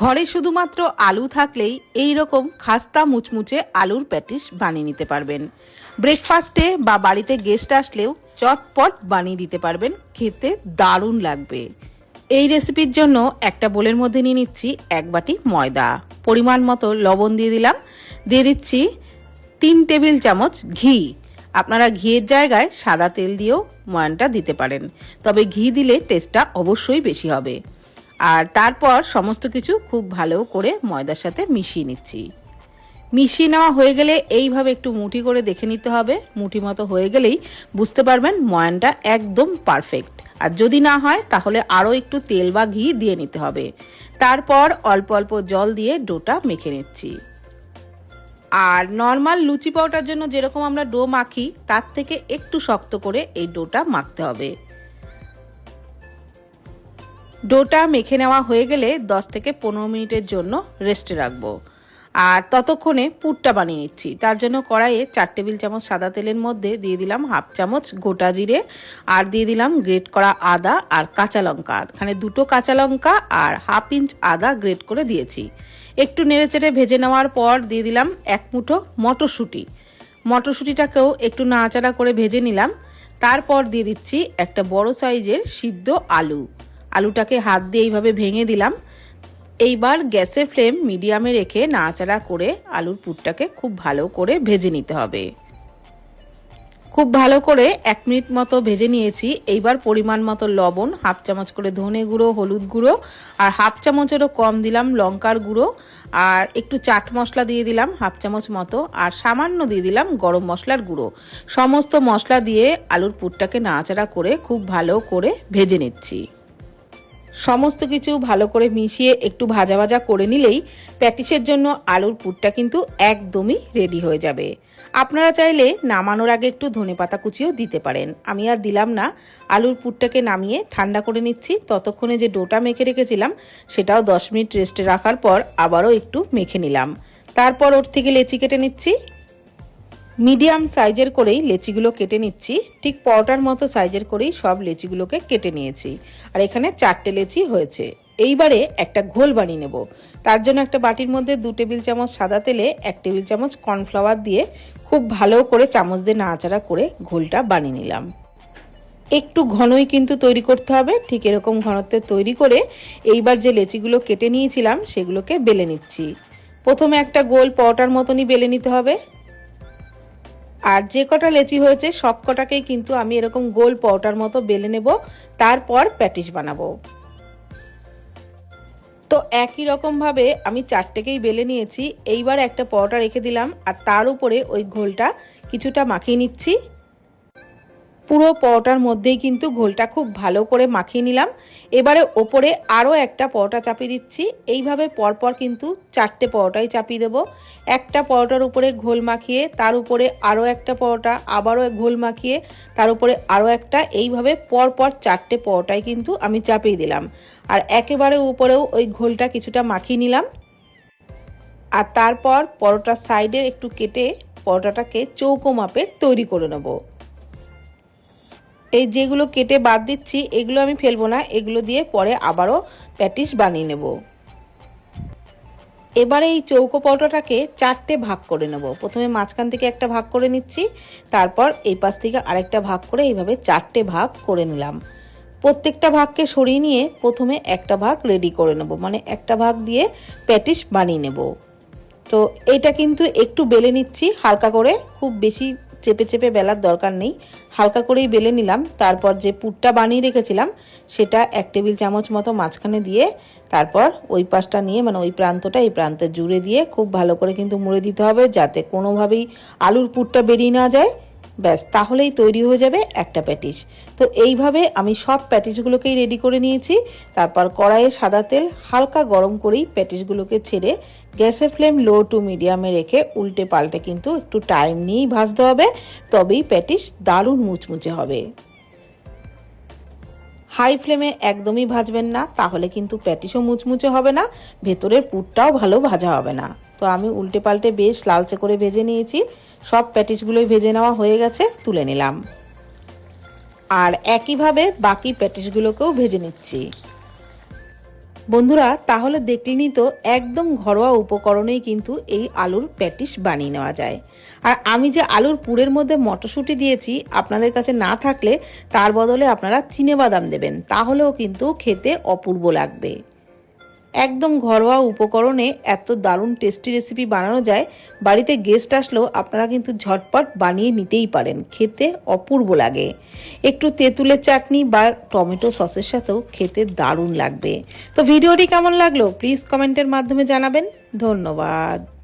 ঘরে শুধুমাত্র আলু থাকলেই এই রকম খাস্তা মুচমুচে আলুর প্যাটিস বানিয়ে নিতে পারবেন। ব্রেকফাস্টে বা বাড়িতে গেস্ট আসলেও চটপট বানিয়ে দিতে পারবেন। খেতে দারুণ লাগবে। এই রেসিপির জন্য একটা বোলের মধ্যে নিয়ে নিচ্ছি এক বাটি ময়দা। পরিমাণ মতো লবণ দিয়ে দিলাম। দিয়ে দিচ্ছি তিন টেবিল চামচ ঘি। আপনারা ঘিয়ের জায়গায় সাদা তেল দিয়েও ময়ানটা দিতে পারেন। তবে ঘি দিলে টেস্টটা অবশ্যই বেশি হবে। আর তারপর সমস্ত কিছু খুব ভালো করে ময়দার সাথে মিশিয়ে নিচ্ছি। মিশিয়ে নেওয়া হয়ে গেলে এইভাবে একটু মুঠি করে দেখে নিতে হবে। মুঠি মতো হয়ে গেলেই বুঝতে পারবেন ময়ানটা একদম পারফেক্ট। আর যদি না হয়, তাহলে আরও একটু তেল বা ঘি দিয়ে নিতে হবে। তারপর অল্প অল্প জল দিয়ে ডোটা মেখে নিচ্ছি। আর নর্মাল লুচি পাউটার জন্য যেরকম আমরা ডো মাখি, তার থেকে একটু শক্ত করে এই ডোটা মাখতে হবে। ডোটা মেখে নেওয়া হয়ে গেলে 10 থেকে পনেরো মিনিটের জন্য রেস্টে রাখব। আর ততক্ষণে পুরটা বানিয়ে নিচ্ছি। তার জন্য কড়াইয়ে চার টেবিল চামচ সাদা তেলের মধ্যে দিয়ে দিলাম হাফ চামচ গোটা জিরে আর দিয়ে দিলাম গ্রেট করা আদা আর কাঁচা লঙ্কা। এখানে দুটো কাঁচা লঙ্কা আর হাফ ইঞ্চ আদা গ্রেট করে দিয়েছি। একটু নেড়েচেড়ে ভেজে নেওয়ার পর দিয়ে দিলাম এক মুঠো মটরশুঁটি। মটরশুঁটিটাকেও একটু নাড়াচাড়া করে ভেজে নিলাম। তারপর দিয়ে দিচ্ছি একটা বড় সাইজের সিদ্ধ আলু। আলুটাকে হাত দিয়ে এইভাবে ভেঙে দিলাম। এইবার গ্যাসের ফ্লেম মিডিয়ামে রেখে নাড়াচাড়া করে আলুর পুরটাকে খুব ভালো করে ভেজে নিতে হবে। খুব ভালো করে এক মিনিট মতো ভেজে নিয়েছি। এইবার পরিমাণ মতো লবণ, হাফ চামচ করে ধনে গুঁড়ো, হলুদ গুঁড়ো আর হাফ চামচেরও কম দিলাম লঙ্কার গুঁড়ো আর একটু চাট মশলা দিয়ে দিলাম হাফ চামচ মতো আর সামান্য দিয়ে দিলাম গরম মশলার গুঁড়ো। সমস্ত মশলা দিয়ে আলুর পুরটাকে নাড়াচাড়া করে খুব ভালো করে ভেজে নিচ্ছি। সমস্ত কিছু ভালো করে মিশিয়ে একটু ভাজা ভাজা করে নিলেই প্যাটিসের জন্য আলুর পুরটা কিন্তু একদমই রেডি হয়ে যাবে। আপনারা চাইলে নামানোর আগে একটু ধনে পাতা কুচিও দিতে পারেন। আমি আর দিলাম না। আলুর পুরটাকে নামিয়ে ঠান্ডা করে নিচ্ছি। ততক্ষণে যে ডোটা মেখে রেখেছিলাম, সেটাও দশ মিনিট রেস্টে রাখার পর আবারও একটু মেখে নিলাম। তারপর ওর থেকে লেচি কেটে নিচ্ছি। মিডিয়াম সাইজের করেই লেচিগুলো কেটে নিচ্ছি। ঠিক পরোটার মতো সাইজের করেই সব লেচিগুলোকে কেটে নিয়েছি। আর এখানে চারটে লেচি হয়েছে। এইবারে একটা ঘোল বানিয়ে নেব। তার জন্য একটা বাটির মধ্যে দু টেবিল চামচ সাদা তেলে এক টেবিল চামচ কর্নফ্লাওয়ার দিয়ে খুব ভালো করে চামচ দিয়ে নাড়াচাড়া করে ঘোলটা বানিয়ে নিলাম। একটু ঘনই কিন্তু তৈরি করতে হবে। ঠিক এরকম ঘনত্বের তৈরি করে এইবার যে লেচিগুলো কেটে নিয়েছিলাম, সেগুলোকে বেলে নিচ্ছি। প্রথমে একটা গোল পরোটার মতনই বেলে নিতে হবে। আর যে কটা লেচি হয়েছে, সব কটাকেই কিন্তু আমি এরকম গোল পাউটার মতো বেলে নেব, তারপর প্যাটিস বানাবো। তো একই রকমভাবে আমি চারটেকেই বেলে নিয়েছি, এইবার একটা পরোটা রেখে দিলাম, আর তার উপরে ওই ঘোলটা কিছুটা মাখিয়ে নিচ্ছি। পুরো পরোটার মধ্যেই কিন্তু ঘোলটা খুব ভালো করে মাখিয়ে নিলাম। এবারে ওপরে আরও একটা পরোটা চাপিয়ে দিচ্ছি। এইভাবে পরপর কিন্তু চারটে পরোটাই চাপিয়ে দেবো। একটা পরোটার উপরে ঘোল মাখিয়ে, তার উপরে আরও একটা পরোটা, আবারও ঘোল মাখিয়ে, তার উপরে আরও একটা। এইভাবে পরপর চারটে পরোটাই কিন্তু আমি চাপিয়ে দিলাম। আর একেবারে উপরেও ওই ঘোলটা কিছুটা মাখিয়ে নিলাম। আর তারপর পরোটার সাইডে একটু কেটে পরোটাটাকে চৌকো মাপের তৈরি করে নেব। এই যেগুলো কেটে বাদ দিচ্ছি, এগুলো আমি ফেলব না, এগুলো দিয়ে পরে আবারও প্যাটিস বানিয়ে নেব। এবারে এই চৌকো পরোটাটাকে চারটে ভাগ করে নেব। প্রথমে মাঝখান থেকে একটা ভাগ করে নিচ্ছি, তারপর এই পাশ থেকে আরেকটা ভাগ করে এইভাবে চারটে ভাগ করে নিলাম। প্রত্যেকটা ভাগকে সরিয়ে নিয়ে প্রথমে একটা ভাগ রেডি করে নেব মানে একটা ভাগ দিয়ে প্যাটিস বানিয়ে নেব। তো এটা কিন্তু একটু বেলে নিচ্ছি, হালকা করে, খুব বেশি চেপে চেপে বেলার দরকার নেই। হালকা করেই বেলে নিলাম, তারপর যে পুরটা বানিয়ে রেখেছিলাম, সেটা এক টেবিল চামচ মতো মাঝখানে দিয়ে, তারপর ওই পাশটা নিয়ে মানে ওই প্রান্তটা, এই প্রান্তে জুড়ে দিয়ে খুব ভালো করে কিন্তু মুড়ে দিতে হবে, যাতে কোনোভাবেই আলুর পুরটা বেরিয়ে না যায়। ব্যাস, তাহলেই তৈরি হয়ে যাবে একটা প্যাটিস। তো এইভাবে আমি সব প্যাটিসগুলোকেই রেডি করে নিয়েছি। তারপর কড়াইয়ে সাদা তেল হালকা গরম করেই প্যাটিসগুলোকে ছেড়ে গ্যাসের ফ্লেম লো টু মিডিয়ামে রেখে উল্টে পাল্টে কিন্তু একটু টাইম নিয়েই ভাজতে হবে, তবেই প্যাটিস দারুণ মুচমুচে হবে। হাই ফ্লেমে একদমই ভাজবেন না, তাহলে কিন্তু প্যাটিসও মুচমুচে হবে না, ভেতরের পুরটাও ভালো ভাজা হবে না। তো আমি উল্টে পাল্টে বেশ লালচে করে ভেজে নিয়েছি। সব প্যাটিসগুলোই ভেজে নেওয়া হয়ে গেছে, তুলে নিলাম। আর একইভাবে বাকি প্যাটিসগুলোকেও ভেজে নিচ্ছি। বন্ধুরা, তাহলে দেখলেনি তো একদম ঘরোয়া উপকরণেই কিন্তু এই আলুর প্যাটিস বানিয়ে নেওয়া যায়। আর আমি যে আলুর পুরের মধ্যে মটরশুঁটি দিয়েছি, আপনাদের কাছে না থাকলে তার বদলে আপনারা চিনে বাদাম দেবেন। তাহলেও কিন্তু খেতে অপূর্ব লাগবে। একদম ঘরোয়া উপকরণে এত দারুণ টেস্টি রেসিপি বানানো যায়, বাড়িতে গেস্ট আসলেও আপনারা কিন্তু ঝটপট বানিয়ে নিতেই পারেন, খেতে অপূর্ব লাগে। একটু তেঁতুলের চাটনি বা টমেটো সসের সাথেও খেতে দারুণ লাগবে। তো ভিডিওটি কেমন লাগল? প্লিজ কমেন্টের মাধ্যমে জানাবেন। ধন্যবাদ।